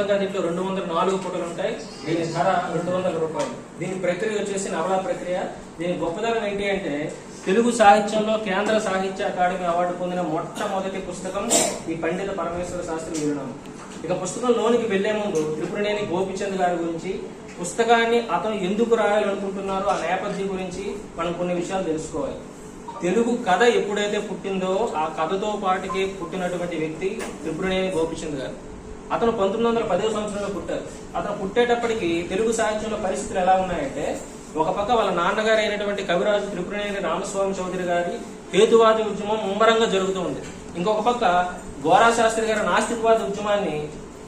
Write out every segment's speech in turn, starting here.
మొత్తంగా దీంట్లో రెండు వందల నాలుగు ఫోటోలు ఉంటాయి. దీని ధర రెండు వందల రూపాయలు. దీని ప్రక్రియ వచ్చేసి నవలా ప్రక్రియ. దీని గొప్పదనం ఏంటి అంటే తెలుగు సాహిత్యంలో కేంద్ర సాహిత్య అకాడమీ అవార్డు పొందిన మొట్టమొదటి పుస్తకం ఈ పండిత పరమేశ్వర శాస్త్రి వీరునామం ఇక పుస్తకం లోనికి వెళ్ళే ముందు త్రిపురనేని గోపిచంద్ గారి గురించి పుస్తకాన్ని అతను ఎందుకు రాయాలనుకుంటున్నారో ఆ నేపథ్యం గురించి మనం కొన్ని విషయాలు తెలుసుకోవాలి. తెలుగు కథ ఎప్పుడైతే పుట్టిందో ఆ కథతో పాటుకి పుట్టినటువంటి వ్యక్తి త్రిపురనేని గోపిచంద్ గారు. అతను పంతొమ్మిది వందల పదో సంవత్సరంలో పుట్టారు. అతను పుట్టేటప్పటికి తెలుగు సాహిత్యంలో పరిస్థితులు ఎలా ఉన్నాయంటే ఒక పక్క వాళ్ళ నాన్నగారు అయినటువంటి కవిరాజు త్రిపురనేని రామస్వామి చౌదరి గారి హేతువాది ఉద్యమం ముమ్మరంగా జరుగుతూ ఉంది. ఇంకొక పక్క గోరా శాస్త్రి గారి నాస్తికవాద ఉద్యమాన్ని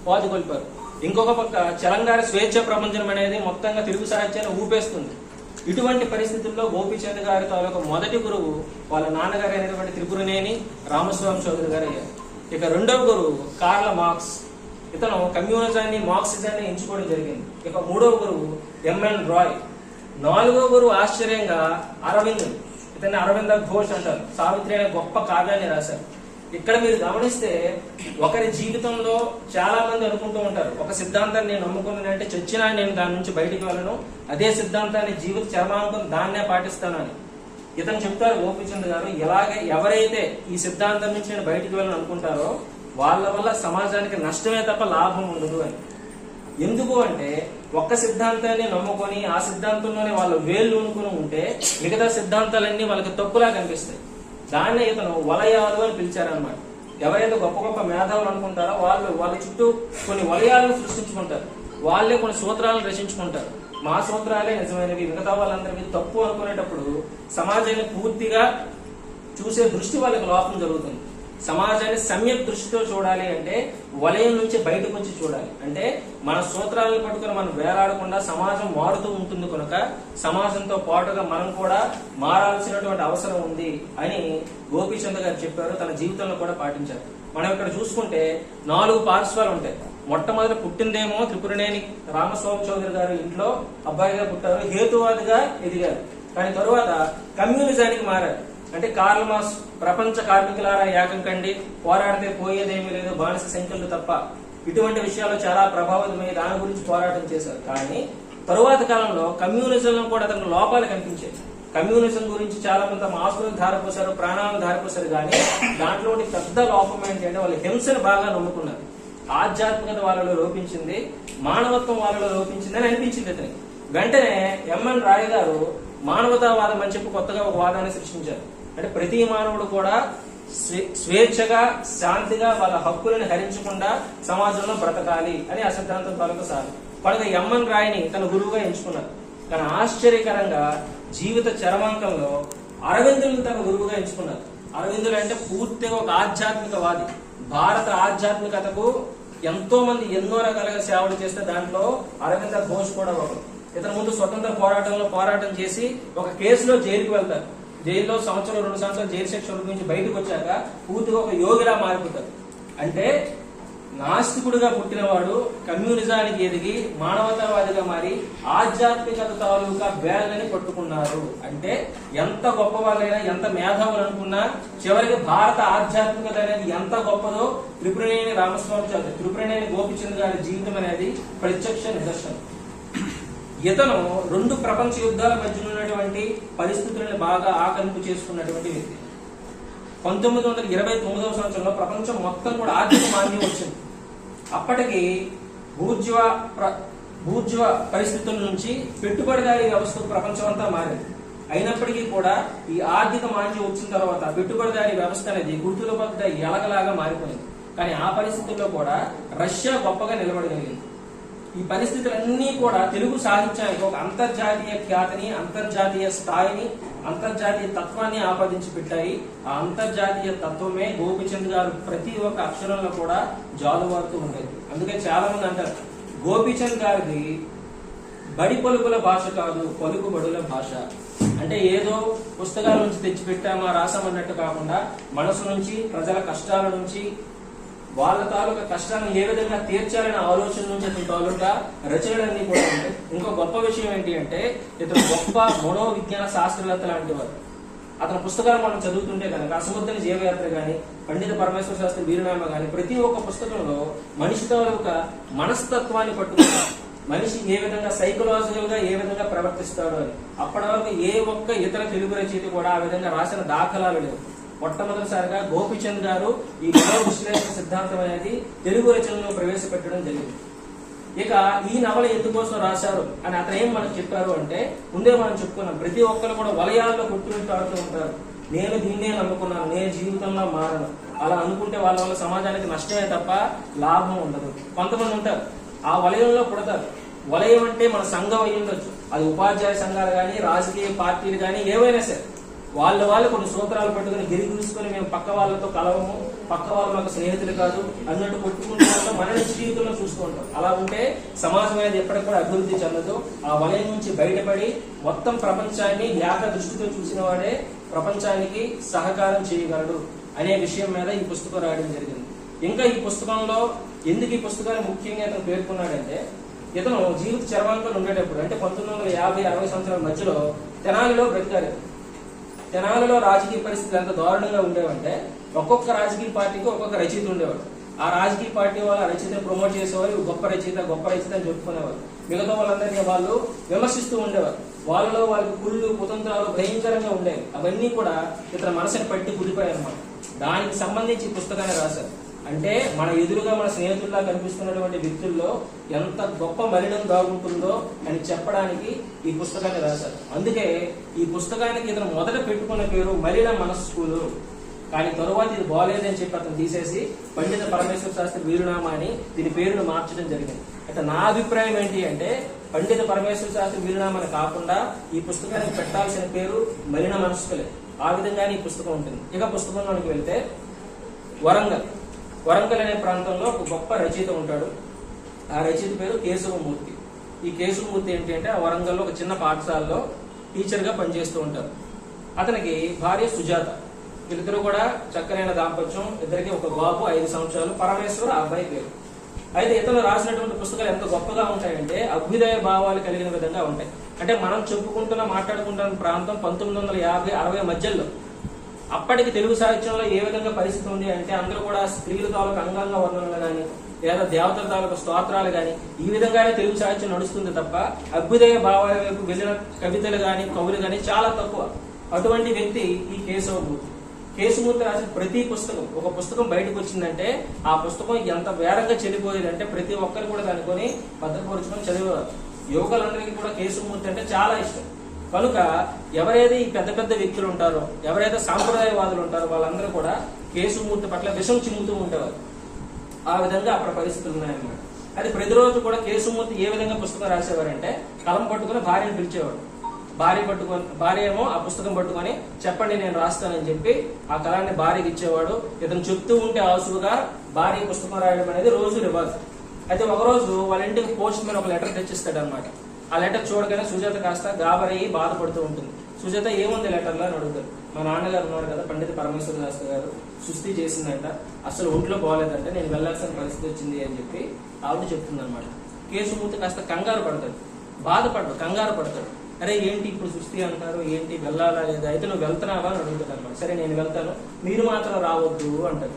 పాదుకొల్పారు ఇంకొక పక్క చలంగారి స్వేచ్ఛ ప్రపంచం అనేది మొత్తంగా తెలుగు సాహిత్యాన్ని ఊపేస్తుంది. ఇటువంటి పరిస్థితుల్లో గోపీచంద్ గారి తాలూకు మొదటి గురువు వాళ్ళ నాన్నగారు అయినటువంటి త్రిపురనేని రామస్వామి చౌదరి గారు అయ్యారు. ఇక రెండవ గురువు కార్ల మార్క్స్ ఇతను కమ్యూనిజాన్ని మార్క్సిజాన్ని ఎంచుకోవడం జరిగింది. ఇక మూడవ గురువు ఎంఎన్ రాయ్. నాలుగో గురువు ఆశ్చర్యంగా అరవింద్ ఇతన్ని అరవింద ఘోష్ అంటారు. సావిత్రి అనే గొప్ప కావ్యాన్ని రాశారు. ఇక్కడ మీరు గమనిస్తే ఒకరి జీవితంలో చాలా మంది అనుకుంటూ ఉంటారు ఒక సిద్ధాంతాన్ని నేను నమ్ముకున్నానంటే చచ్చినా నేను దాని నుంచి బయటికి వెళ్ళను అదే సిద్ధాంతాన్ని జీవిత చర్మాంకం దాన్నే పాటిస్తానని. ఇతను చెప్తారు గోపిచంద్ గారు ఇలాగే ఎవరైతే ఈ సిద్ధాంతం నుంచి నేను బయటికి వెళ్ళను అనుకుంటారో వాళ్ళ వల్ల సమాజానికి నష్టమే తప్ప లాభం ఉండదు అని. ఎందుకు అంటే ఒక్క సిద్ధాంతాన్ని నమ్ముకొని ఆ సిద్ధాంతంలోనే వాళ్ళు వేళ్ళు అనుకుని ఉంటే మిగతా సిద్ధాంతాలన్నీ వాళ్ళకి తప్పులా కనిపిస్తాయి. దాన్నే ఇతను వలయాలు అని పిలిచారనమాట ఎవరైతే గొప్ప గొప్ప మేధావులు అనుకుంటారో వాళ్ళు వాళ్ళ చుట్టూ కొన్ని వలయాలను సృష్టించుకుంటారు. వాళ్ళే కొన్ని సూత్రాలను రచించుకుంటారు. మా సూత్రాలే నిజమైనవి మిగతా వాళ్ళందరికీ తప్పు అనుకునేటప్పుడు సమాజాన్ని పూర్తిగా చూసే దృష్టి వాళ్ళకి లోపం జరుగుతుంది. సమాజాన్ని సమ్యక్ దృష్టితో చూడాలి అంటే వలయం నుంచి బయటకు వచ్చి చూడాలి. అంటే మన సూత్రాలను పట్టుకుని మనం వేలాడకుండా సమాజం మారుతూ ఉంటుంది కనుక సమాజంతో పాటుగా మనం కూడా మారాల్సినటువంటి అవసరం ఉంది అని గోపీచంద్ గారు చెప్పారు తన జీవితంలో కూడా పాటించారు. మనం ఇక్కడ చూసుకుంటే నాలుగు పార్శ్వాలు ఉంటాయి. మొట్టమొదటి పుట్టిందేమో త్రిపురనేని రామస్వామి చౌదరి గారు ఇంట్లో అబ్బాయిగా పుట్టారు హేతువాదిగా ఎదిగారు. కానీ తరువాత కమ్యూనిజానికి మారారు. అంటే కార్ల్ మాస్ ప్రపంచ కార్మికులారా ఏకం కండి పోరాడితే పోయేదేమీ లేదు బానిస సంఖ్యలు తప్ప. ఇటువంటి విషయాలు చాలా ప్రభావితమై దాని గురించి పోరాటం చేశారు. కానీ తరువాత కాలంలో కమ్యూనిజంలో కూడా అతనికి లోపాలు కనిపించాయి. కమ్యూనిజం గురించి చాలా కొంత మాస్కులను ఆస్తులను ధారపోసారు ప్రాణాలను ధారపోసారు కానీ దాంట్లో పెద్ద లోపం ఏంటంటే వాళ్ళు హింసను బాగా నమ్ముకున్నారు. ఆధ్యాత్మికత వాళ్ళలో లోపించింది మానవత్వం వాళ్ళలో లోపించింది అని అనిపించింది అతనికి. వెంటనే ఎంఎన్ రాయ్ గారు మానవతావాదం అని చెప్పి కొత్తగా ఒక వాదాన్ని సృష్టించారు. అంటే ప్రతి మానవుడు కూడా స్వే- స్వేచ్ఛగా శాంతిగా వాళ్ళ హక్కులను హరించకుండా సమాజంలో బ్రతకాలి అని ఆ సిద్ధాంతం తాలూకు సార్ కనుక ఎంఎన్ రాయిని తన గురువుగా ఎంచుకున్నారు. కానీ ఆశ్చర్యకరంగా జీవిత చరమాంకంలో అరవిందులను తన గురువుగా ఎంచుకున్నారు. అరవిందులు అంటే పూర్తిగా ఒక ఆధ్యాత్మికవాది. భారత ఆధ్యాత్మికతకు ఎంతో మంది ఎన్నో రకాలుగా సేవలు చేస్తే దాంట్లో అరవింద ఘోష్ కూడా ఒకరు ఇతను ముందు స్వతంత్ర పోరాటంలో పోరాటం చేసి ఒక కేసులో జైలుకి వెళ్తారు. జైల్లో సంవత్సరం రెండు సంవత్సరాలు జైలు శిక్ష అనుభవించి బయటకు వచ్చాక పూర్తిగా ఒక యోగిలా మారిపోతాడు. అంటే నాస్తికుడిగా పుట్టినవాడు కమ్యూనిజానికి ఎదిగి మానవతావాదిగా మారి ఆధ్యాత్మికత తాలూకా బ్యాలని పట్టుకున్నారు అంటే ఎంత గొప్ప వాళ్ళైనా ఎంత మేధావులు అనుకున్నా చివరికి భారత ఆధ్యాత్మికత అనేది ఎంత గొప్పదో త్రిపురనేని రామస్వామి చౌదరి త్రిపురనేని గోపిచంద్ గారి జీవితం అనేది ప్రత్యక్ష నిదర్శనం. ఇతను రెండు ప్రపంచ యుద్ధాల మధ్య ఉన్నటువంటి పరిస్థితులను బాగా ఆకలింపు చేసుకున్నటువంటి వ్యక్తి. పంతొమ్మిది వందల ఇరవై తొమ్మిదవ సంవత్సరంలో ప్రపంచం మొత్తం కూడా ఆర్థిక మాంద్యం వచ్చింది. అప్పటికి భూజ్వ ప్ర- బూర్జువా పరిస్థితుల నుంచి పెట్టుబడిదారీ వ్యవస్థకు ప్రపంచం అంతా మారింది. అయినప్పటికీ కూడా ఈ ఆర్థిక మాంద్యం వచ్చిన తర్వాత పెట్టుబడిదారీ వ్యవస్థ అనేది గుర్తుల వద్ద ఎలగలాగా మారిపోయింది. కానీ ఆ పరిస్థితుల్లో కూడా రష్యా గొప్పగా నిలబడగలిగింది. ఈ పరిస్థితులన్నీ కూడా తెలుగు సాహిత్యానికి ఒక అంతర్జాతీయ ఖ్యాతిని అంతర్జాతీయ స్థాయిని అంతర్జాతీయ తత్వాన్ని ఆపాదించి పెట్టాయి. ఆ అంతర్జాతీయ తత్వమే గోపిచంద్ గారు ప్రతి ఒక్క అక్షరంలో కూడా జాలువారుతూ ఉండేది. అందుకే చాలా మంది అంటారు గోపిచంద్ గారిది బడి పలుకుల భాష కాదు పలుకు బడుల భాష. అంటే ఏదో పుస్తకాల నుంచి తెచ్చిపెట్టామా రాసామన్నట్టు కాకుండా మనసు నుంచి ప్రజల కష్టాల నుంచి వాళ్ళ తాలూకా కష్టాన్ని ఏ విధంగా తీర్చాలనే ఆలోచన నుంచి అతని తాలూకా రచనలన్నీ కూడా ఉంటాయి ఇంకో గొప్ప విషయం ఏంటి అంటే ఇతను గొప్ప మనోవిజ్ఞాన శాస్త్రవేత్త లాంటి వారు అతని పుస్తకాలు మనం చదువుతుంటే కనుక అసముద్ర జీవయాత్ర గాని పండిత పరమేశ్వర శాస్త్రి వీరునామ గాని ప్రతి ఒక్క పుస్తకంలో మనిషి తాలూకా మనస్తత్వాన్ని పట్టుకుంటారు మనిషి ఏ విధంగా సైకలాజికల్గా ఏ విధంగా ప్రవర్తిస్తాడు అని అప్పటి వరకు ఏ ఒక్క ఇతర తెలుగు రచయిత కూడా ఆ విధంగా రాసిన దాఖలాలు లేవు. మొట్టమొదటిసారిగా గోపిచంద్ గారు ఈ మనో విశ్లేషణ సిద్ధాంతం అనేది తెలుగు రచనలో ప్రవేశపెట్టడం జరిగింది. ఇక ఈ నవల ఎందుకోసం రాశారు అని అతను ఏం మనకు చెప్పారు అంటే ముందే మనం చెప్పుకున్నాం ప్రతి ఒక్కరు కూడా వలయాల్లో కొట్టుమిట్టాడుతూ ఉంటారు. నేను దీన్నే నమ్ముకున్నాను నేను జీవితంలో మారను. అలా అనుకుంటే వాళ్ళ వల్ల సమాజానికి నష్టమే తప్ప లాభం ఉండదు. కొంతమంది ఉంటారు ఆ వలయంలో పుడతారు. వలయం అంటే మన సంఘం అయి ఉండొచ్చు అది ఉపాధ్యాయ సంఘాలు కానీ రాజకీయ పార్టీలు కానీ ఏవైనా సరే. వాళ్ళ వాళ్ళు కొన్ని సూత్రాలు పట్టుకుని గిరి చూసుకొని మేము పక్క వాళ్ళతో కలవము పక్క వాళ్ళు మాకు స్నేహితులు కాదు అన్నట్టు కొట్టుకుంటూ మనల్ని మన జీవితంలో చూసుకుంటాం. అలా ఉంటే సమాజం అనేది ఎప్పటికి కూడా అభివృద్ధి చెందదు. ఆ వలయం నుంచి బయటపడి మొత్తం ప్రపంచాన్ని వ్యాప దృష్టితో చూసిన వాడే ప్రపంచానికి సహకారం చేయగలడు అనే విషయం మీద ఈ పుస్తకం రాయడం జరిగింది. ఇంకా ఈ పుస్తకంలో ఎందుకు ఈ పుస్తకాన్ని ముఖ్యంగా ఇతను పేర్కొన్నాడంటే ఇతను జీవిత చరమాంకంలో ఉండేటప్పుడు అంటే పంతొమ్మిది వందల యాభై అరవై సంవత్సరాల మధ్యలో తెనాలిలో బ్రతికారు తెనాలలో రాజకీయ పరిస్థితులు ఎంత దారుణంగా ఉండేవంటే ఒక్కొక్క రాజకీయ పార్టీకి ఒక్కొక్క రచయిత ఉండేవాడు. ఆ రాజకీయ పార్టీ వాళ్ళ రచయితను ప్రమోట్ చేసేవారు గొప్ప రచయిత గొప్ప రచయిత అని చెప్పుకునేవారు. మిగతా వాళ్ళందరినీ వాళ్ళు విమర్శిస్తూ ఉండేవారు. వాళ్ళలో వాళ్ళకి కుళ్ళు కుతంత్రాలు భయంకరంగా ఉండేవి. అవన్నీ కూడా ఇతర మనసుని పట్టి కుదిపోయాయి అన్నమాట దానికి సంబంధించి పుస్తకాన్ని రాశారు. అంటే మన ఎదురుగా మన స్నేహితుల్లా కనిపిస్తున్నటువంటి వ్యక్తుల్లో ఎంత గొప్ప మలినం దాగుంటుందో అని చెప్పడానికి ఈ పుస్తకాన్ని రాశారు. అందుకే ఈ పుస్తకానికి ఇతను మొదట పెట్టుకున్న పేరు మలిన మనస్కులు కానీ తరువాత ఇది బాగలేదని చెప్పి అతను తీసేసి పండిత పరమేశ్వర శాస్త్రి వీరునామా అని దీని పేరును మార్చడం జరిగింది. అయితే నా అభిప్రాయం ఏంటి అంటే పండిత పరమేశ్వర శాస్త్రి వీరునామాని కాకుండా ఈ పుస్తకానికి పెట్టాల్సిన పేరు మలిన మనస్కులే ఆ విధంగానే ఈ పుస్తకం ఉంటుంది. ఇక పుస్తకంలోనికి వెళ్తే వరంగల్. వరంగల్ అనే ప్రాంతంలో ఒక గొప్ప రచయిత ఉంటాడు. ఆ రచయిత పేరు కేశవమూర్తి. ఈ కేశవమూర్తి ఏంటి అంటే ఆ వరంగల్లో ఒక చిన్న పాఠశాలలో టీచర్గా పనిచేస్తూ ఉంటారు. అతనికి భార్య సుజాత. వీళ్ళిద్దరూ కూడా చక్కనైన దాంపత్యం. ఇద్దరికి ఒక బాబు ఐదు సంవత్సరాలు పరమేశ్వర ఆ అబ్బాయి పేరు. అయితే ఇతను రాసినటువంటి పుస్తకాలు ఎంత గొప్పగా ఉంటాయంటే అభ్యుదయ భావాలు కలిగిన విధంగా ఉంటాయి. అంటే మనం చెప్పుకుంటున్న మాట్లాడుకుంటున్న ప్రాంతం పంతొమ్మిది వందల యాభై అరవై మధ్యలో అప్పటికి తెలుగు సాహిత్యంలో ఏ విధంగా పరిస్థితి ఉంది అంటే అందరూ కూడా స్త్రీల తాలూకు అంగాంగ వర్ణనలు కానీ లేదా దేవతల తాలూకు స్తోత్రాలు కానీ ఈ విధంగానే తెలుగు సాహిత్యం నడుస్తుంది తప్ప అభ్యుదయ భావాల వైపు వెళ్ళిన కవితలు కానీ కవులు కానీ చాలా తక్కువ. అటువంటి వ్యక్తి ఈ కేశవమూర్తి. కేశమూర్తి రాసిన ప్రతి పుస్తకం ఒక పుస్తకం బయటకు వచ్చిందంటే ఆ పుస్తకం ఎంత వేరంగా చెల్లిపోయేదంటే ప్రతి ఒక్కరు కూడా దానికొని భద్రపరుచుకొని చదివేవారు. యువకులందరికీ కూడా కేశమూర్తి అంటే చాలా ఇష్టం. కనుక ఎవరైతే ఈ పెద్ద పెద్ద వ్యక్తులు ఉంటారో ఎవరైతే సాంప్రదాయవాదులు ఉంటారో వాళ్ళందరూ కూడా కేసుమూర్తి పట్ల విషం చిమ్ముతూ ఉండేవారు. ఆ విధంగా అక్కడ పరిస్థితులు ఉన్నాయన్నమాట. అది ప్రతిరోజు కూడా కేసుమూర్తి ఏ విధంగా పుస్తకం రాసేవారంటే కలం పట్టుకుని భార్యను పిలిచేవాడు. భార్య పట్టుకొని భార్య ఏమో ఆ పుస్తకం పట్టుకొని చెప్పండి నేను రాస్తానని చెప్పి ఆ కళాన్ని భార్యకి ఇచ్చేవాడు. ఇతను చెప్తూ ఉంటే ఆసుగా భార్య పుస్తకం రాయడం అనేది రోజు రివాజ్. అయితే ఒకరోజు వాళ్ళ ఇంటికి పోస్ట్ మీద ఒక లెటర్ తెచ్చిస్తాడు అనమాట ఆ లెటర్ చూడగానే సుజాత కాస్త గాబరయ్యి బాధపడుతూ ఉంటుంది. సుజాత ఏముంది లెటర్లో అని అడుగుతారు మా నాన్నగారు ఉన్నారు కదా పండిత పరమేశ్వర దాస్ గారు సుస్థి చేసిందంట అసలు ఒంట్లో బాగోలేదంట నేను వెళ్ళాల్సిన పరిస్థితి వచ్చింది అని చెప్పి ఆవిడ చెప్తుంది అనమాట కేసుమూర్తి కాస్త కంగారు పడతాడు. బాధపడతాడు కంగారు పడతాడు. అరే ఏంటి ఇప్పుడు సుస్థి అంటారు ఏంటి వెళ్ళాలా లేదా? అయితే నువ్వు వెళ్తున్నావా అని అడుగుతాడు అనమాట సరే నేను వెళ్తాను మీరు మాత్రం రావద్దు అంటారు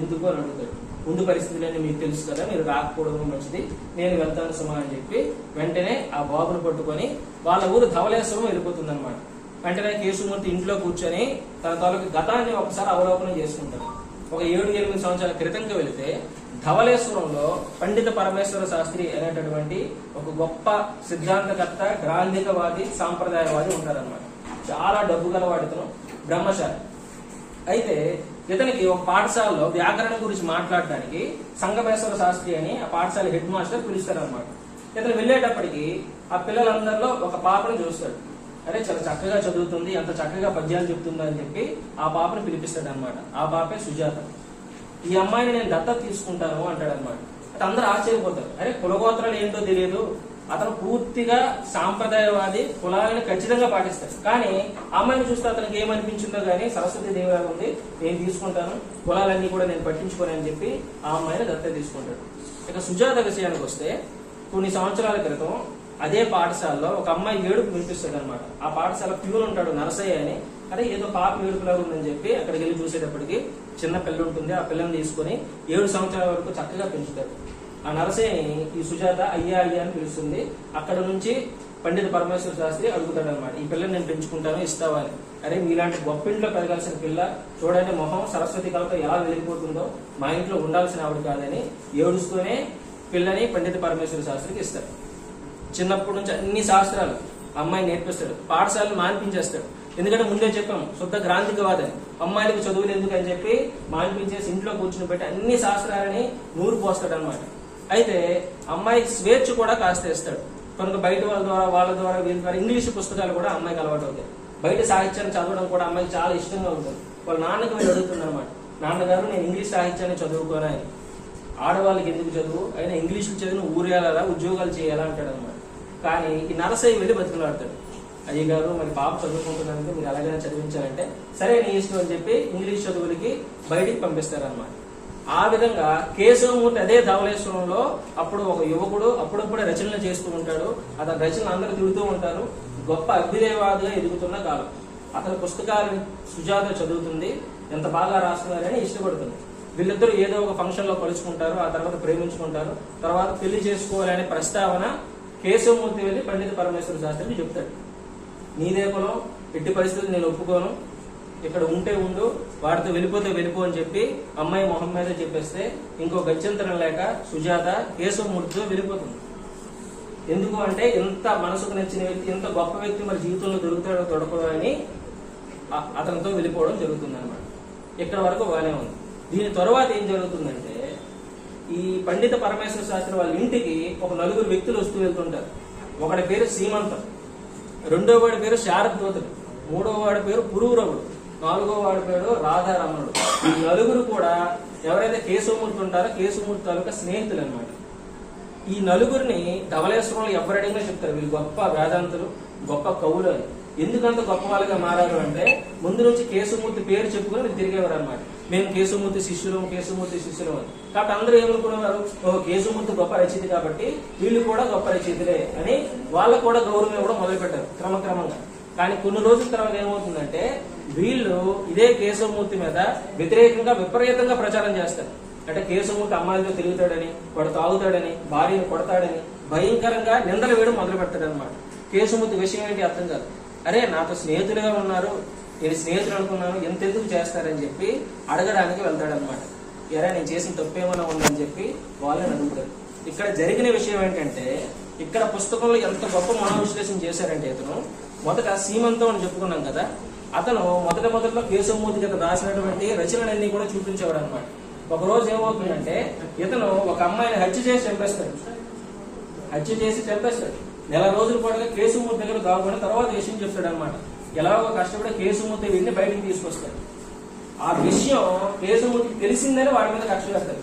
ఎందుకు అని అడుగుతాడు. ముందు పరిస్థితులన్నీ మీకు తెలుసు కదా మీరు రాకపోవడం మంచిది. నేను వెళ్తాను సుమా అని చెప్పి వెంటనే ఆ బాబును పట్టుకొని వాళ్ళ ఊరు ధవలేశ్వరం వెళ్ళిపోతుంది అనమాట వెంటనే కేసుమూర్తి ఇంట్లో కూర్చొని తన తాలూకు గతాన్ని ఒకసారి అవలోకనం చేసుకుంటారు ఒక ఏడు ఎనిమిది సంవత్సరాల క్రితంకి వెళితే ధవలేశ్వరంలో పండిత పరమేశ్వర శాస్త్రి అనేటటువంటి ఒక గొప్ప సిద్ధాంతకర్త గ్రాంధికవాది సాంప్రదాయవాది ఉంటారనమాట చాలా డబ్బు గలవాడితను బ్రహ్మచారి అయితే ఇతనికి ఒక పాఠశాలలో వ్యాకరణం గురించి మాట్లాడడానికి సంగమేశ్వర శాస్త్రి అని ఆ పాఠశాల హెడ్ మాస్టర్ పిలుస్తారనమాట ఇతను వెళ్ళేటప్పటికి ఆ పిల్లలందరిలో ఒక పాపను చూస్తాడు. అరే చాలా చక్కగా చదువుతుంది అంత చక్కగా పద్యాలు చెప్తుందా అని చెప్పి ఆ పాపను పిలిపిస్తాడు అనమాట ఆ పాపే సుజాత. ఈ అమ్మాయిని నేను దత్తత తీసుకుంటాను అంటాడు అనమాట అందరూ ఆశ్చర్యపోతారు. అరే కులగోత్రాలు ఏంటో తెలియదు. అతను పూర్తిగా సాంప్రదాయవాది కులాలను ఖచ్చితంగా పాటిస్తాడు. కానీ ఆ అమ్మాయిని చూస్తే అతనికి ఏమనిపించిందో కానీ సరస్వతి దేవిలాగా ఉంది నేను తీసుకుంటాను కులాలన్నీ కూడా నేను పట్టించుకోను అని చెప్పి ఆ అమ్మాయిని దత్త తీసుకుంటాడు. ఇక సుజాత విషయానికి వస్తే కొన్ని సంవత్సరాల క్రితం అదే పాఠశాలలో ఒక అమ్మాయి ఏడుపు వినిపిస్తుంది అనమాట ఆ పాఠశాల ప్యూర్ ఉంటాడు నరసయ్య అని. అరే ఏదో పాప ఏడుపులాగా ఉందని చెప్పి అక్కడికి వెళ్ళి చూసేటప్పటికి చిన్న పిల్ల ఉంటుంది ఆ పిల్లని తీసుకొని ఏడు సంవత్సరాల వరకు చక్కగా పెంచుతాడు. ఆ నరసేని ఈ సుజాత అయ్యా అయ్యా అని పిలుస్తుంది. అక్కడ నుంచి పండిత పరమేశ్వర శాస్త్రి అడుగుతాడు అనమాట ఈ పిల్లని నేను పెంచుకుంటాను ఇస్తావా అని. అరే మీలాంటి గొప్పింట్లో పెరగాల్సిన పిల్ల చూడండి మొహం సరస్వతి కళతో ఎలా వెళ్ళిపోతుందో మా ఇంట్లో ఉండాల్సిన ఆవిడ కాదని ఏడుస్తూనే పిల్లని పండిత పరమేశ్వర శాస్త్రికి ఇస్తాడు. చిన్నప్పటి నుంచి అన్ని శాస్త్రాలు అమ్మాయి నేర్పిస్తాడు పాఠశాలను మాన్పించేస్తాడు. ఎందుకంటే ముందే చెప్పాం శుద్ధ గ్రాంధికవాదని అమ్మాయిలకు చదువులు ఎందుకు అని చెప్పి మాన్పించేసి ఇంట్లో కూర్చుని పెట్టి అన్ని శాస్త్రాలని నూరు పోస్తాడు అనమాట అయితే అమ్మాయికి స్వేచ్ఛ కూడా కాస్త ఇస్తాడు కనుక బయట వాళ్ళ ద్వారా వాళ్ళ ద్వారా వీళ్ళ ద్వారా ఇంగ్లీష్ పుస్తకాలు కూడా అమ్మాయికి అలవాటు అవుతాయి బయట సాహిత్యాన్ని చదవడం కూడా అమ్మాయికి చాలా ఇష్టంగా ఉంటుంది. వాళ్ళ నాన్నకి వెళ్ళి అడుగుతుంది అనమాట నాన్నగారు నేను ఇంగ్లీష్ సాహిత్యాన్ని చదువుకోనా అని. ఆడవాళ్ళకి ఎందుకు చదువు? అయినా ఇంగ్లీష్లు చదివిన ఊరేయాలా ఉద్యోగాలు చేయాలా అంటాడు అనమాట కానీ ఈ నరసయ్య వెళ్ళి బతుకులాడతాడు అయ్య గారు మరి పాప చదువుకుంటున్నందుకు మీరు ఎలాగైనా చదివించాలంటే సరే నీ ఇష్టం అని చెప్పి ఇంగ్లీష్ చదువులకి బయటికి పంపిస్తారనమాట. ఆ విధంగా కేశవమూర్తి అదే ధవళేశ్వరంలో అప్పుడు ఒక యువకుడు అప్పుడప్పుడే రచనలు చేస్తూ ఉంటాడు. అతని రచనలు అందరూ తిరుగుతూ ఉంటారు. గొప్ప అగ్నిదేవాదిగా ఎదుగుతున్న కాలం. అతని పుస్తకాలను సుజాత చదువుతుంది. ఎంత బాగా రాస్తున్నారని ఇష్టపడుతుంది. వీళ్ళిద్దరూ ఏదో ఒక ఫంక్షన్లో కలుసుకుంటారు. ఆ తర్వాత ప్రేమించుకుంటారు. తర్వాత పెళ్ళి చేసుకోవాలనే ప్రస్తావన కేశవమూర్తి వెళ్ళి పండిత పరమేశ్వర శాస్త్రిని చెప్తాడు. నీదే కులం ఎట్టి పరిస్థితులు నేను ఒప్పుకోను. ఇక్కడ ఉంటే ఉండు వాడితో వెళ్ళిపోతే వెళ్ళిపో అని చెప్పి అమ్మాయి మొహం మీద చెప్పేస్తే ఇంకో గత్యంతరం లేక సుజాత కేశవమూర్తితో వెళ్ళిపోతుంది. ఎందుకు అంటే ఇంత మనసుకు నచ్చిన వ్యక్తి ఇంత గొప్ప వ్యక్తి మరి జీవితంలో దొరుకుతాడో దొరకడో అని అతనితో వెళ్ళిపోవడం జరుగుతుంది అనమాట ఇక్కడ వరకు బాగానే ఉంది. దీని తర్వాత ఏం జరుగుతుందంటే ఈ పండిత పరమేశ్వర శాస్త్రి వాళ్ళ ఇంటికి ఒక నలుగురు వ్యక్తులు వస్తూ వెళ్తుంటారు. ఒకడి పేరు సీమంతం రెండో వాడి పేరు శారద్వతుడు మూడో వాడి పేరు పురూరవుడు. నాలుగో వాడి పేరు రాధారమణుడు. ఈ నలుగురు కూడా ఎవరైతే కేశవమూర్తి ఉంటారో కేశవమూర్తి తాలూకా స్నేహితులు అనమాట ఈ నలుగురిని ధవలేశ్వరంలో ఎవరు చెప్తారు. వీళ్ళు గొప్ప వేదాంతులు గొప్ప కవులు అని. ఎందుకంత గొప్ప వాళ్ళుగా మారారు అంటే ముందు నుంచి కేశవమూర్తి పేరు చెప్పుకుని వీళ్ళు తిరిగేవారు అనమాట మేము కేశవమూర్తి శిష్యులం కేశవమూర్తి శిష్యులం అని. కాబట్టి అందరూ ఏమనుకునేవారు? ఓ కేశవమూర్తి గొప్ప రచయిత కాబట్టి వీళ్ళు కూడా గొప్ప రచయితలే అని. వాళ్ళకు కూడా గౌరవం ఇవ్వడం మొదలు పెట్టారు క్రమక్రమంగా. కానీ కొన్ని రోజుల తర్వాత ఏమవుతుందంటే వీళ్ళు ఇదే కేశవమూర్తి మీద వ్యతిరేకంగా విపరీతంగా ప్రచారం చేస్తారు. అంటే కేశవమూర్తి అమ్మాయిలతో తిరుగుతాడని వాడు తాగుతాడని భార్యను కొడతాడని భయంకరంగా నిందలు వేయడం మొదలు పెడతాడు అనమాట కేశవమూర్తి విషయం ఏంటి అర్థం కాదు. అరే నాతో స్నేహితులుగా ఉన్నారు నేను స్నేహితులు అనుకున్నాను ఎంతెందుకు చేస్తారని చెప్పి అడగడానికి వెళ్తాడనమాట ఎరా నేను చేసిన తప్పేమైనా ఉందని చెప్పి వాళ్ళని అడుగుతారు ఇక్కడ జరిగిన విషయం ఏంటంటే ఇక్కడ పుస్తకంలో ఎంత గొప్ప మనోవిశ్లేషణ చేశారంటే ఇతను మొదట సీమంతం అని చెప్పుకున్నాం కదా అతను మొదట మొదట్లో కేశవమూర్తి గత రాసినటువంటి రచనలన్నీ కూడా చూపించేవాడు అనమాట ఒక రోజు ఏమవుతుందంటే ఇతను ఒక అమ్మాయిని హత్య చేసి చంపేస్తాడు. హత్య చేసి చంపేస్తాడు. నెల రోజుల పాటుగా కేశవమూర్తి దగ్గర దాగుకుని తర్వాత విషయం చెప్తాడు అనమాట ఎలాగో కష్టపడి కేశవమూర్తి వెళ్ళి బయటికి తీసుకొస్తాడు. ఆ విషయం కేసుమూర్తికి తెలిసిందని వాడి మీద కక్ష వేస్తాడు.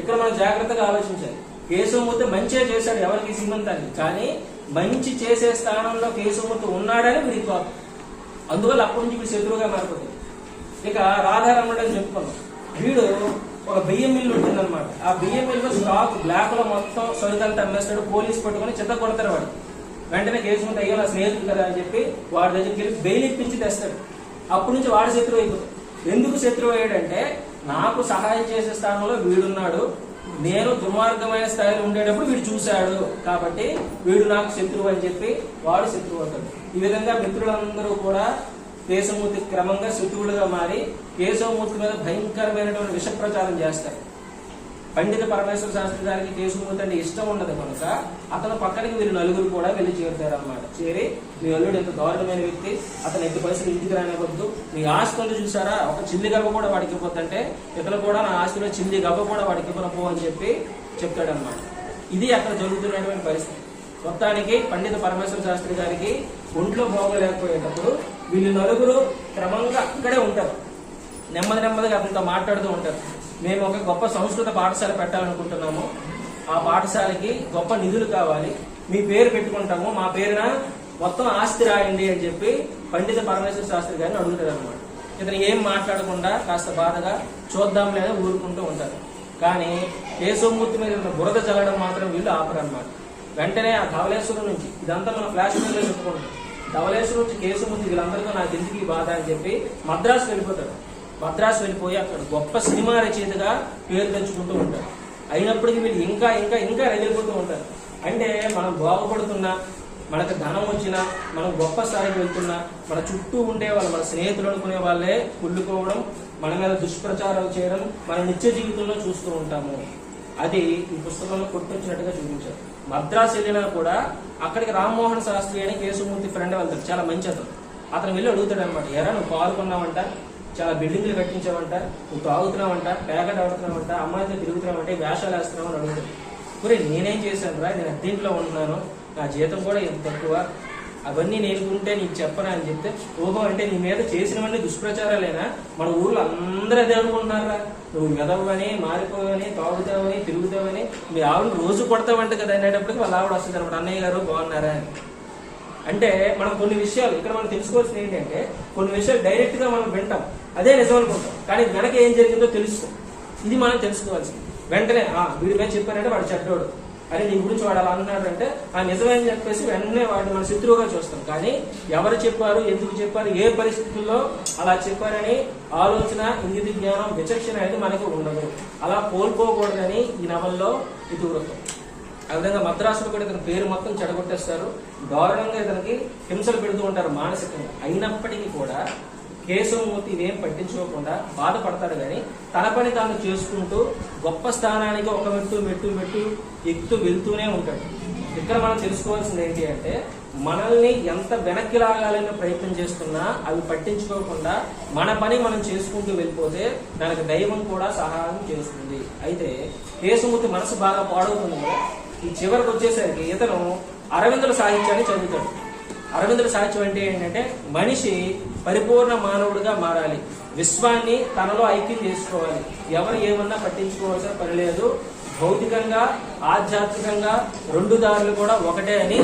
ఇక్కడ మనం జాగ్రత్తగా ఆలోచించాలి. కేశవమూర్తి మంచిగా చేశాడు ఎవరికి సీమంతాన్ని కానీ మంచి చేసే స్థానంలో కేశవమూర్తి ఉన్నాడని వీరికి అందువల్ల అప్పటి నుంచి వీడు శత్రువుగా మారిపోతుంది. ఇక రాధారమణుడు అని చెప్పుకున్నాం. వీడు ఒక బియ్యం మిల్లు ఉంటుందన్నమాట. ఆ బియ్యం మిల్లు స్టాక్ బ్లాక్లో మొత్తం సరుకంతా అమ్మేస్తాడు పోలీస్ పట్టుకొని చిత్త కొడతారు వాడు. వెంటనే కేసు ముందు అయ్యో నా స్నేహితుడు కదా అని చెప్పి వాడి దగ్గరికి వెళ్ళి బెయిల్ ఇప్పించి తెస్తాడు. అప్పటి నుంచి వాడు శత్రువు అయిపోతాడు. ఎందుకు శత్రువు అయ్యాడంటే నాకు సహాయం చేసే స్థానంలో వీడున్నాడు నేను దుర్మార్గమైన స్థాయిలో ఉండేటప్పుడు వీడు చూశాడు. కాబట్టి వీడు నాకు శత్రువు అని చెప్పి వాడు శత్రువు అవుతాడు ఈ విధంగా మిత్రులందరూ కూడా కేశవమూర్తి క్రమంగా శత్రువులుగా మారి కేశవమూర్తి మీద భయంకరమైనటువంటి విష ప్రచారం చేస్తారు. పండిత పరమేశ్వర శాస్త్రి గారికి కేశవమూర్తి అంటే ఇష్టం ఉండదు కనుక అతను పక్కనకి వీరు నలుగురు కూడా వెళ్ళి చేరుతారు అనమాట చేరి మీ అల్లుడు ఎంత దారుణమైన వ్యక్తి అతను ఎట్టి పరిస్థితి ఇంటికి రానివ్వద్దు. మీ ఆస్తి చూసారా ఒక చిల్లి గబ్బ కూడా వాడికి ఇవ్వద్దంటే ఇతను కూడా నా ఆస్తిలో చిల్లి గబ్బ కూడా వాడికి ఇవ్వనపో అని చెప్పి చెప్తాడనమాట ఇది అక్కడ జరుగుతున్నటువంటి పరిస్థితి. మొత్తానికి పండిత పరమేశ్వర శాస్త్రి గారికి ఒంట్లో బాగోలేకపోయేటప్పుడు వీళ్ళు నలుగురు క్రమంగా అక్కడే ఉంటారు. నెమ్మది నెమ్మదిగా అతనితో మాట్లాడుతూ ఉంటారు. మేము ఒక గొప్ప సంస్కృత పాఠశాల పెట్టాలనుకుంటున్నాము. ఆ పాఠశాలకి గొప్ప నిధులు కావాలి. మీ పేరు పెట్టుకుంటాము. మా పేరున మొత్తం ఆస్తి రాయండి అని చెప్పి పండిత పరమేశ్వర శాస్త్రి గారిని అడుగుతారు అనమాట ఇతను ఏం మాట్లాడకుండా కాస్త బాధగా చూద్దాం లేదా ఊరుకుంటూ ఉంటారు. కానీ కేశవమూర్తి మీద బురద చల్లడం మాత్రం వీళ్ళు ఆపరన్నమాట. వెంటనే ఆ ధవలేశ్వరం నుంచి ఇదంతా మన ఫ్లాష్ చెప్పుకుంటాం. ధవలేశ్వరం నుంచి కేశవమూర్తి వీళ్ళందరితో నాకు ఎందుకు ఈ బాధ అని చెప్పి మద్రాసు వెళ్ళిపోతాడు మద్రాసు వెళ్ళిపోయి అక్కడ గొప్ప సినిమా రచయితగా పేరు తెచ్చుకుంటూ ఉంటారు. అయినప్పటికీ వీళ్ళు ఇంకా ఇంకా ఇంకా రగిలిపోతూ ఉంటారు. అంటే మనం బాగుపడుతున్నా మనకు ధనం వచ్చినా మనం గొప్ప స్థాయికి వెళ్తున్నా మన చుట్టూ ఉండే వాళ్ళు మన స్నేహితులు అనుకునే వాళ్ళే కుళ్ళుకోవడం మన మీద దుష్ప్రచారాలు చేయడం మన నిత్య జీవితంలో చూస్తూ ఉంటాము. అది ఈ పుస్తకంలో కొట్టొచ్చినట్టుగా చూపించారు. మద్రాసు వెళ్ళినా కూడా అక్కడికి రామ్మోహన్ శాస్త్రి అని కేశవమూర్తి ఫ్రెండ్ వెళ్తాడు చాలా మంచి అతను. అతను వెళ్ళి అడుగుతాడు అనమాట ఎరా నువ్వు పాల్గొన్నావంట చాలా బిల్డింగ్లు కట్టించామంట నువ్వు తాగుతున్నావంట ప్యాకెట్ ఆడుతున్నావంట అమ్మాయితో తిరుగుతున్నామంటే వేషాలు వేస్తున్నావు అని అడుగుతుంది. మరి నేనేం చేశాను రా? నేను అద్దీంట్లో ఉంటున్నాను. నా జీతం కూడా ఎంత తక్కువ? అవన్నీ నేను ఉంటే నీకు చెప్పనా అని చెప్తే ఓహో అంటే నీ మీద చేసినవన్నీ దుష్ప్రచారాలేనా? మన ఊర్లో అందరూ అదే అనుకుంటున్నారా నువ్వు వెదవని మారిపోవని తాగుతావని తిరుగుతావని మీ ఆవిడ రోజు కొడతావంట కదా అనేటప్పటికి వాళ్ళ ఆవిడ వస్తుంది అనమాట. అన్నయ్య గారు బాగున్నారా? అని. అంటే మనం కొన్ని విషయాలు ఇక్కడ మనం తెలుసుకోవాల్సింది ఏంటంటే కొన్ని విషయాలు డైరెక్ట్గా మనం వింటాం. అదే నిజం అనుకుంటాం. కానీ వెనక ఏం జరిగిందో తెలుసుకో. ఇది మనం తెలుసుకోవాల్సింది. వెంటనే ఆ వీడి మీద చెప్పారంటే వాడు చెడ్డోడు. అరే నీ గురించి వాడు అలా అంటున్నాడంటే ఆ నిజమని చెప్పేసి వెంటనే వాడిని మన శత్రువుగా చూస్తాం. కానీ ఎవరు చెప్పారు ఎందుకు చెప్పారు ఏ పరిస్థితుల్లో అలా చెప్పారని ఆలోచన ఇంగిత జ్ఞానం విచక్షణ అనేది మనకు ఉండదు. అలా కోల్పోకూడదని ఈ నవల్లో ఇతివృత్తం ఆ విధంగా మద్రాసులో కూడా ఇతని పేరు మొత్తం చెడగొట్టేస్తారు. దారుణంగా ఇతనికి హింసలు పెడుతూ ఉంటారు మానసికంగా. అయినప్పటికీ కూడా కేశవమూర్తి ఇవేం పట్టించుకోకుండా బాధపడతాడు కానీ తన పని తాను చేసుకుంటూ గొప్ప స్థానానికి ఒక మెట్టు మెట్టు మెట్టు ఎక్కుతూ వెళ్తూనే ఉంటాడు. ఇక్కడ మనం తెలుసుకోవాల్సింది ఏంటి అంటే మనల్ని ఎంత వెనక్కి లాగాలని ప్రయత్నం చేస్తున్నా అవి పట్టించుకోకుండా మన పని మనం చేసుకుంటూ వెళ్ళిపోతే దానికి దైవం కూడా సహాయం చేస్తుంది. అయితే కేశమూర్తి మనసు బాగా పాడవుతుంది ఈ చివరికి వచ్చేసరికి ఇతను అరవిందుల సాహిత్యాన్ని చదువుతాడు. అరవిందుల సాహిత్యం అంటే ఏంటంటే మనిషి పరిపూర్ణ మానవుడిగా మారాలి. విశ్వాన్ని తనలో ఐక్యం చేసుకోవాలి. ఎవరు ఏమన్నా పట్టించుకోవాల్సిన పని లేదు. భౌతికంగా ఆధ్యాత్మికంగా రెండు దారులు కూడా ఒకటే అని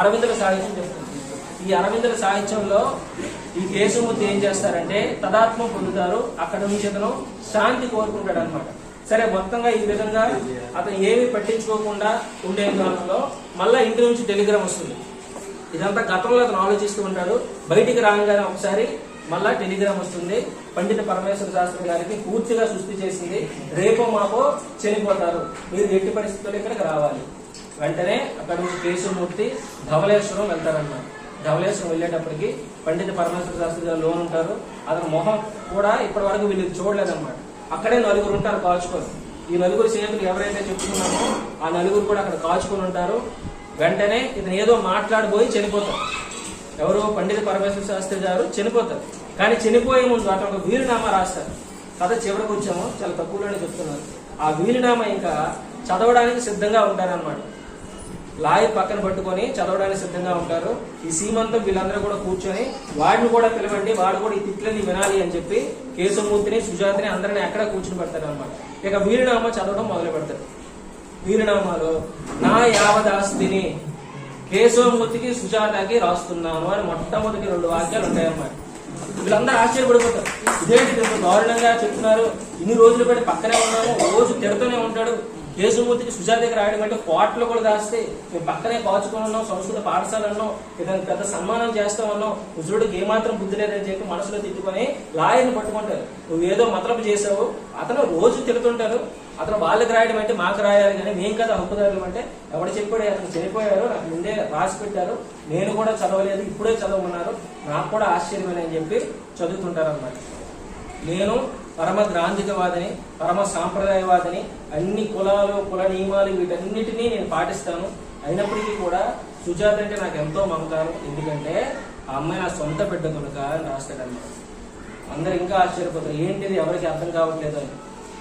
అరవిందుల సాహిత్యం చెప్తుంది. ఈ అరవిందుల సాహిత్యంలో ఈ కేశమూర్తి ఏం చేస్తారంటే తదాత్మ పొందుతారు. అక్కడ నుంచి అతను శాంతి కోరుకుంటాడు అనమాట సరే మొత్తంగా ఈ విధంగా అతను ఏమి పట్టించుకోకుండా ఉండే కాలంలో మళ్ళా ఇంటి నుంచి టెలిగ్రామ్ వస్తుంది. ఇదంతా గతంలో అతను ఆలోచిస్తూ ఉంటాడు. బయటికి రాగానే ఒకసారి మళ్ళా టెలిగ్రామ్ వస్తుంది. పండిత పరమేశ్వర శాస్త్రి గారికి పూర్తిగా సృష్టి చేసింది. రేపో మాపో చనిపోతారు. మీరు ఎట్టి పరిస్థితుల్లో ఇక్కడికి రావాలి. వెంటనే అక్కడ నుంచి కేశవమూర్తి ధవలేశ్వరం వెళ్తారన్నమాట. ధవలేశ్వరం వెళ్ళేటప్పటికి పండిత పరమేశ్వర శాస్త్రి గారు లోన్ ఉంటారు. అతని మొహం కూడా ఇప్పటి వరకు వీళ్ళు చూడలేదన్నమాట. అక్కడే నలుగురు ఉంటారు కాచుకొని. ఈ నలుగురు స్నేహితులు ఎవరైతే చెప్తున్నామో ఆ నలుగురు కూడా అక్కడ కాచుకొని ఉంటారు. వెంటనే ఇతను ఏదో మాట్లాడిపోయి చనిపోతారు ఎవరు పండిత పరమేశ్వర శాస్త్రి గారు చనిపోతారు. కానీ చనిపోయే ముందు అతను ఒక వీలునామా రాస్తారు కథ చివరికి వచ్చాము. చాలా తక్కువలోనే చెప్తున్నారు. ఆ వీలునామా ఇంకా చదవడానికి సిద్ధంగా ఉంటారనమాట లాయర్ పక్కన పట్టుకొని చదవడానికి సిద్ధంగా ఉంటారు. ఈ సీమంతం వీళ్ళందరూ కూడా కూర్చొని వాడిని కూడా పిలవండి వాడు కూడా ఈ తిట్లని వినాలి అని చెప్పి కేశవమూర్తిని సుజాతని అందరిని ఎక్కడ కూర్చుని పెడతారు అనమాట ఇక వీరునామా చదవడం మొదలు పెడతారు వీరునామాలో నా యావదాస్తిని కేశవమూర్తికి సుజాతకి రాస్తున్నాను అని మొట్టమొదటి రెండు వాక్యాలు ఉంటాయన్నమాట. వీళ్ళందరూ ఆశ్చర్యపడిపోతారు. ఇదేంటి ఇంత దారుణంగా చెప్తున్నారు? ఇన్ని రోజులు పెట్టి పక్కనే ఉన్నాము రోజు తిడుతూనే ఉంటాడు. కేశవమూర్తికి సుజాతకి రాయడం అంటే కోట్లు కూడా దాస్తే. మేము పక్కనే కాచుకొని ఉన్నాం సంస్కృత పాఠశాల ఉన్నాం ఇతను పెద్ద సన్మానం చేస్తాం ఉన్నాం ఉజ్రుడికి ఏమాత్రం బుద్ధి లేదని చెప్పి మనసులో తిట్టుకొని లాయర్ని పట్టుకుంటారు. నువ్వు ఏదో చేసావు అతను రోజు తిడుతుంటారు. అతను వాళ్ళకి రాయడం అంటే మాకు రాయాలి కానీ మేం కదా హక్కుదారులు అంటే ఎవడు చెప్పాడు అతను చనిపోయారు నాకు ముందే రాసి పెట్టారు. నేను కూడా చదవలేదు ఇప్పుడే చదవమన్నారు. నాకు కూడా ఆశ్చర్యమని అని చెప్పి చదువుతుంటారు అన్నమాట నేను పరమ గ్రాంధికవాదిని పరమ సాంప్రదాయవాదిని అన్ని కులాలు కుల నియమాలు వీటన్నిటినీ నేను పాటిస్తాను. అయినప్పటికీ కూడా సుజాత అంటే నాకు ఎంతో మమకారం. ఎందుకంటే ఆ అమ్మాయి నా సొంత బిడ్డ కనుక అని రాస్తాడన్నమాట. అందరు ఇంకా ఆశ్చర్యపోతారు. ఏంటిది? ఎవరికి అర్థం కావట్లేదు అని.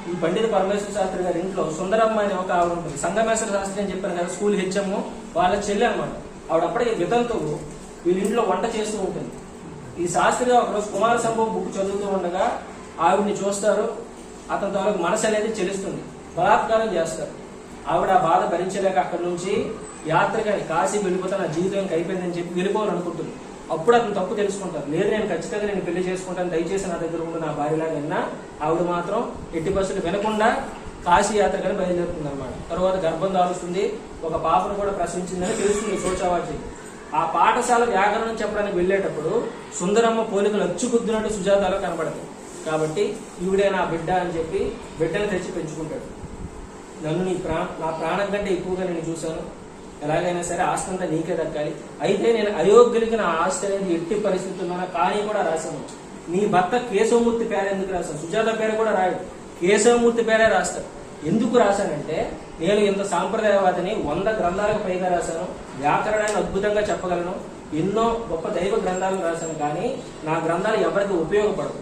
ఈ పండిత పరమేశ్వర శాస్త్రి గారి ఇంట్లో సుందరమ్మ అనే ఒక ఆవిడ ఉంటుంది. సంగమేశ్వర శాస్త్రి అని చెప్పాను కదా స్కూల్ హెచ్ఎం వాళ్ళ చెల్లి అనమాట ఆవిడ అప్పటికే వితంతు వీళ్ళ ఇంట్లో వంట చేస్తూ ఉంటుంది. ఈ శాస్త్రి గారు ఒకరోజు కుమార సంభవం బుక్ చదువుతూ ఉండగా ఆవిడ్ని చూస్తారు. అతని తాలూకు మనసు అనేది చెలుస్తుంది. బలాత్కారం చేస్తారు. ఆవిడ ఆ బాధ భరించలేక అక్కడి నుంచి యాత్రగా కాశీ వెళ్ళిపోతే నా జీవితం కైపోయిందని అయిపోయిందని చెప్పి వెళ్ళిపోవాలనుకుంటుంది. అప్పుడు అతను తప్పు తెలుసుకుంటారు లేదు నేను ఖచ్చితంగా నేను పెళ్ళి చేసుకుంటాను దయచేసి నా దగ్గర ఉండి నా భార్యలాగా విన్నా ఆవిడ మాత్రం ఎట్టి బస్సులు వినకుండా కాశీ యాత్రకని బయలుదేరుతుంది అనమాట తర్వాత గర్భం దాలుస్తుంది ఒక పాపను కూడా ప్రసవించిందని తెలుస్తుంది సోచావాచి ఆ పాఠశాల వ్యాకరణం చెప్పడానికి వెళ్ళేటప్పుడు సుందరమ్మ పోలికలు అచ్చుకుద్దినట్టు సుజాతలో కనబడదు. కాబట్టి ఈవిడే నా బిడ్డ అని చెప్పి బిడ్డను తెచ్చి పెంచుకుంటాడు. నన్ను నీ ప్రా నా ప్రాణం కంటే ఎక్కువగా నేను చూశాను. ఎలాగైనా సరే ఆస్తి అంతా నీకే దక్కాలి. అయితే నేను అయోగ్యులకి నా ఆస్తి అనేది ఎట్టి పరిస్థితుల్లోనా కానీ కూడా రాశాను నీ భర్త కేశవమూర్తి పేరు ఎందుకు రాశాను సుజాత పేరు కూడా రాయడు. కేశవమూర్తి పేరే రాస్తాడు. ఎందుకు రాశానంటే నేను ఇంత సాంప్రదాయవాదిని వంద గ్రంథాలకు పైగా రాశాను. వ్యాకరణాన్ని అద్భుతంగా చెప్పగలను. ఎన్నో గొప్ప దైవ గ్రంథాలను రాశాను. కానీ నా గ్రంథాలు ఎవరికి ఉపయోగపడదు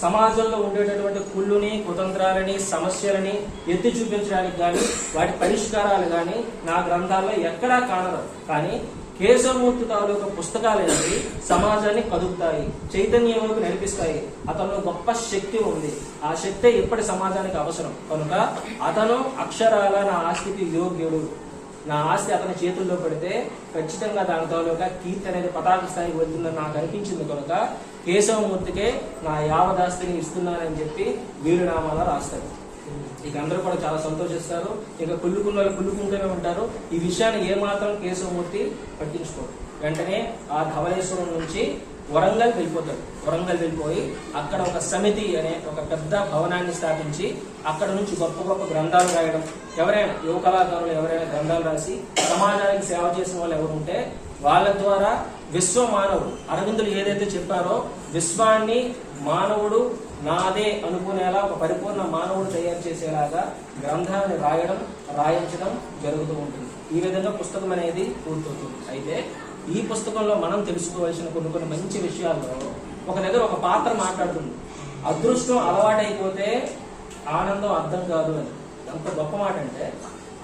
సమాజంలో ఉండేటటువంటి కుళ్ళుని కుతంత్రాలని సమస్యలని ఎత్తి చూపించడానికి కానీ వాటి పరిష్కారాలు కానీ నా గ్రంథాల్లో ఎక్కడా కానరు. కానీ కేశవమూర్తి తాలూకా పుస్తకాలు అనేవి సమాజాన్ని కదుపుతాయి చైతన్యంలోకి నడిపిస్తాయి. అతనిలో గొప్ప శక్తి ఉంది. ఆ శక్తే ఇప్పటి సమాజానికి అవసరం. కనుక అతను అక్షరాల నా ఆస్తికి యోగ్యుడు. నా ఆస్తి అతని చేతుల్లో పెడితే ఖచ్చితంగా దాని తాలూకా కీర్తి అనేది పతాక స్థాయికి వెళ్తుందని నాకు అనిపించింది కనుక కేశవమూర్తికే నా యావదాస్తిని ఇస్తున్నానని చెప్పి వీరునామాలో రాస్తారు. ఇక అందరూ కూడా చాలా సంతోషిస్తారు. ఇక కుళ్ళుకున్న వాళ్ళు కుళ్ళుకుంటూనే ఉంటారు. ఈ విషయాన్ని ఏమాత్రం కేశవమూర్తి పట్టించుకోరు. వెంటనే ఆ ధవలేశ్వరం నుంచి వరంగల్ వెళ్ళిపోతాడు వరంగల్ వెళ్ళిపోయి అక్కడ ఒక సమితి అనే ఒక పెద్ద భవనాన్ని స్థాపించి అక్కడ నుంచి గొప్ప గొప్ప గ్రంథాలు రాయడం. ఎవరైనా యువ కళాకారులు ఎవరైనా గ్రంథాలు రాసి సమాజానికి సేవ చేసిన వాళ్ళు ఎవరు ఉంటే వాళ్ళ ద్వారా విశ్వ మానవుడు అరవిందులు ఏదైతే చెప్పారో విశ్వాన్ని మానవుడు నాదే అనుకునేలా ఒక పరిపూర్ణ మానవుడు తయారు చేసేలాగా గ్రంథాన్ని రాయడం రాయించడం జరుగుతూ ఉంటుంది. ఈ విధంగా పుస్తకం అనేది పూర్తవుతుంది. అయితే ఈ పుస్తకంలో మనం తెలుసుకోవాల్సిన కొన్ని కొన్ని మంచి విషయాల్లో ఒక దగ్గర ఒక పాత్ర మాట్లాడుతుంది. అదృష్టం అలవాటైపోతే ఆనందం అర్థం కాదు అని. ఎంత గొప్ప మాట అంటే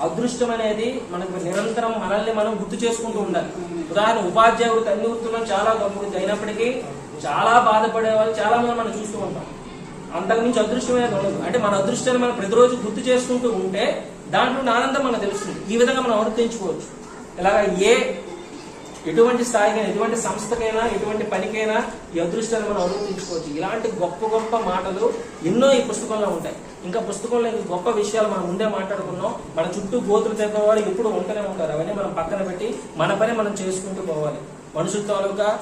అదృష్టం అనేది మనకు నిరంతరం మనల్ని మనం గుర్తు చేసుకుంటూ ఉండాలి. ఉదాహరణ ఉపాధ్యాయుడు తల్లి వృత్తిలో చాలా గొప్ప వృత్తి అయినప్పటికీ చాలా బాధపడే వాళ్ళు చాలా మంది మనం చూస్తూ ఉంటాం. అంతకు మించి అదృష్టం ఉండదు. అంటే మన అదృష్టాన్ని మనం ప్రతిరోజు గుర్తు చేసుకుంటూ ఉంటే దాంట్లో ఆనందం మనకు తెలుస్తుంది. ఈ విధంగా మనం అనువర్తించుకోవచ్చు ఇలాగ ఏ ఎటువంటి స్థాయికైనా ఎటువంటి సంస్థకైనా ఎటువంటి పనికైనా ఈ అదృష్టాన్ని మనం అనుమతించుకోవచ్చు ఇలాంటి గొప్ప గొప్ప మాటలు ఎన్నో ఈ పుస్తకంలో ఉంటాయి. ఇంకా పుస్తకంలో ఇంకా గొప్ప విషయాలు మనం ముందే మాట్లాడుకున్నాం. మన చుట్టూ గోతులు తెప్పేవాళ్ళు ఎప్పుడు ఉంటూనే ఉంటారు. అవన్నీ మనం పక్కన పెట్టి మన పని మనం చేసుకుంటూ పోవాలి. మనుషుల తాలూకా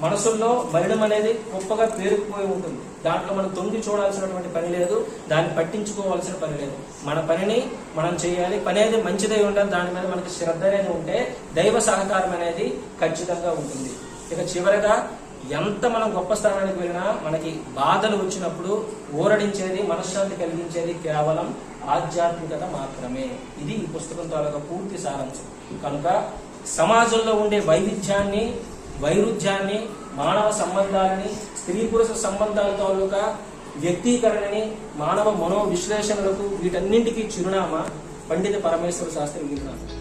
మనసుల్లో మరణం అనేది గొప్పగా పేరుకుపోయి ఉంటుంది. దాంట్లో మనం తొంగి చూడాల్సినటువంటి పని లేదు దాన్ని పట్టించుకోవాల్సిన పని లేదు. మన పనిని మనం చేయాలి. పని అనేది మంచిదై ఉండాలి. దాని మీద మనకి శ్రద్ధ అనేది ఉంటే దైవ సహకారం అనేది ఖచ్చితంగా ఉంటుంది. ఇక చివరగా ఎంత మనం గొప్ప స్థానానికి వెళ్ళినా మనకి బాధలు వచ్చినప్పుడు ఊరడించేది మనశ్శాంతి కలిగించేది కేవలం ఆధ్యాత్మికత మాత్రమే. ఇది ఈ పుస్తకం తాలూకా పూర్తి సారాంశం. కనుక సమాజంలో ఉండే వైవిధ్యాన్ని వైరుధ్యాన్ని మానవ సంబంధాలని స్త్రీ పురుష సంబంధాల తాలూకా వ్యక్తీకరణని మానవ మనో విశ్లేషణలకు వీటన్నింటికీ చిరునామా పండిత పరమేశ్వర శాస్త్రి వీరునామా